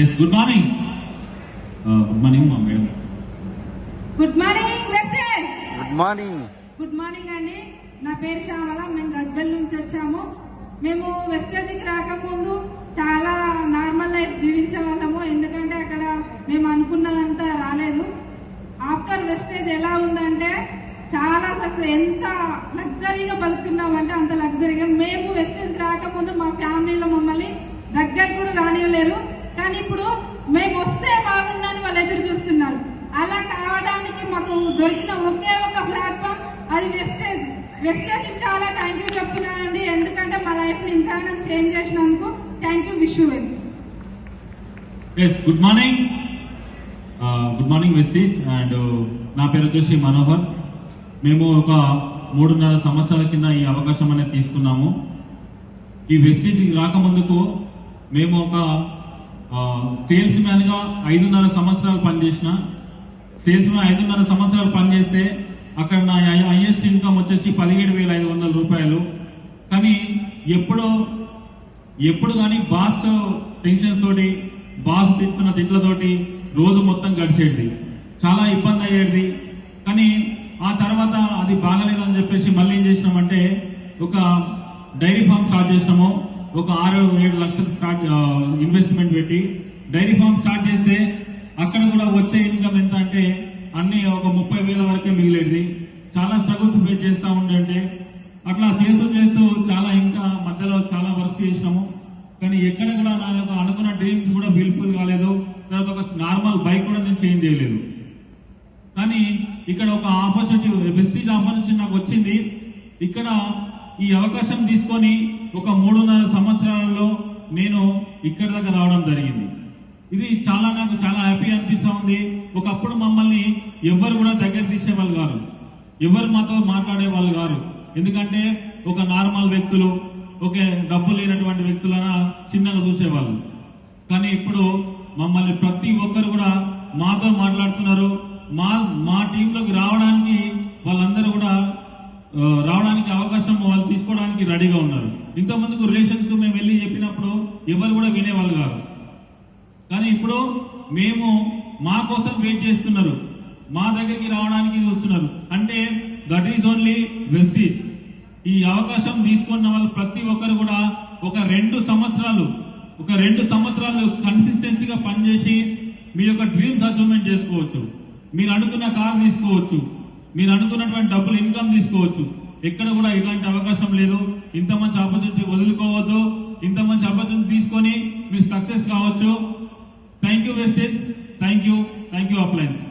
Yes good morning good morning మా madam good morning Vestige good morning good morning అండి నా పేరు శ్యామల. మేము గజ్వెల్ నుంచి వచ్చాము. మేము వెస్టేజ్కి రాకముందు చాలా నార్మల్ లైఫ్ జీవించే వాళ్ళము. ఎందుకంటే అక్కడ మేము అనుకున్నదంతా రాలేదు. ఆఫ్టర్ వెస్టేజ్ ఎలా ఉందంటే చాలా సక్సెస్ ఎంత లగ్జరీగా బతుకున్నామంటే అంత లగ్జరీగా మేము వెస్టేజ్కి రాకముందు మా ఫ్యామిలీలో మమ్మల్ని దగ్గర కూడా రానివ్వలేరు కానీ ఇప్పుడు మేము వస్తే బాగుండని వాళ్ళు ఎదురు చూస్తున్నారు. అలా కావడానికి మాకు దొరికిన ఒకే ఒక ప్లాట్ఫామ్ అది వెస్టేజ్ వెస్టేజ్ చాలా థ్యాంక్ యూ చెప్తున్నానండి. ఎందుకంటే మా లైఫ్ని ఇంతగానో చేంజ్ చేసినందుకు thank you wish yes good morning good morning Vestige and నా పేరు వచ్చేసి మనోహర్. మేము ఒక మూడున్నర సంవత్సరాల కింద ఈ అవకాశం అనేది తీసుకున్నాము. ఈ వెస్టీజ్కి రాకముందుకు మేము ఒక సేల్స్ మ్యాన్గా ఐదున్నర సంవత్సరాలు పనిచేసిన సేల్స్ మ్యాన్ ఐదున్నర సంవత్సరాలు పనిచేస్తే అక్కడ నా హైయెస్ట్ ఇన్కమ్ వచ్చేసి పదిహేడు వేల ఐదు వందల రూపాయలు. కానీ ఎప్పుడో ఎప్పుడు కానీ బాస్ టెన్షన్స్ తోటి బాస్ తిట్టిన తిట్లతోటి రోజు మొత్తం గడిచేది. చాలా ఇబ్బంది అయ్యేది. కానీ ఆ తర్వాత అది బాగలేదు అని చెప్పేసి మళ్ళీ ఏం చేసినామంటే ఒక డైరీ ఫామ్ స్టార్ట్ చేసినాము. ఒక ఆరు ఏడు లక్షలు స్టార్ట్ ఇన్వెస్ట్మెంట్ పెట్టి డైరీ ఫామ్ స్టార్ట్ చేస్తే అక్కడ కూడా వచ్చే ఇన్కమ్ ఎంత అంటే అన్ని ఒక ముప్పై వేల వరకే మిగిలేది. చాలా స్ట్రగుల్స్ ఫేస్ చేస్తూ ఉండే అట్లా చేస్తూ చేస్తూ చాలా ఇంకా మధ్యలో చాలా వర్క్స్ చేసినాము. కానీ ఎక్కడ కూడా నా యొక్క అనుకున్న డ్రీమ్స్ కూడా ఫుల్ఫిల్ కాలేదు. తర్వాత ఒక నార్మల్ బైక్ కూడా నేను చేంజ్ చేయలేదు. కానీ ఇక్కడ ఒక ఆపర్చునిటీ వెస్టీజ్ ఆపర్చునిటీ నాకు వచ్చింది. ఇక్కడ ఈ అవకాశం తీసుకొని ఒక మూడున్నర సంవత్సరాలలో నేను ఇక్కడ దాకా రావడం జరిగింది. ఇది చాలా నాకు చాలా హ్యాపీ అనిపిస్తూ ఉంది. ఒకప్పుడు మమ్మల్ని ఎవ్వరు కూడా దగ్గర తీసేవాళ్ళు కాదు ఎవరు మాతో మాట్లాడే వాళ్ళు కాదు ఎందుకంటే ఒక నార్మల్ వ్యక్తులు ఒక డబ్బు లేనటువంటి వ్యక్తులన చిన్నగా చూసేవాళ్ళు. కానీ ఇప్పుడు మమ్మల్ని ప్రతి ఒక్కరు కూడా మాతో మాట్లాడుతున్నారు. మా మా టీంలోకి రావడానికి వాళ్ళందరూ కూడా రావడానికి అవకాశం వాళ్ళు తీసుకోవడానికి రెడీగా ఉన్నారు. ఇంతకుముందుకు రిలేషన్స్కు మేము వెళ్ళి చెప్పినప్పుడు ఎవరు కూడా వినేవాళ్ళు కాదు. కానీ ఇప్పుడు మేము మా కోసం వెయిట్ చేస్తున్నారు. మా దగ్గరికి రావడానికి చూస్తున్నారు అంటే దట్ ఈజ్ ఓన్లీ వెస్టీజ్. ఈ అవకాశం తీసుకున్న వాళ్ళు ప్రతి ఒక్కరు కూడా ఒక రెండు సంవత్సరాలు ఒక రెండు సంవత్సరాలు కన్సిస్టెన్సీగా పనిచేసి మీ యొక్క డ్రీమ్స్ అచీవ్మెంట్ చేసుకోవచ్చు. మీరు అనుకున్న కార్ తీసుకోవచ్చు. మీరు అనుకున్నటువంటి డబ్బులు ఇన్కమ్ తీసుకోవచ్చు. ఎక్కడ కూడా ఇలాంటి అవకాశం లేదు. ఇంత మంచి ఆపర్చునిటీ వదులుకోవద్దు. ఇంత మంచి ఆపర్చునిటీ తీసుకొని మీరు సక్సెస్ కావచ్చు. Thank you Vestige thank you thank you appliance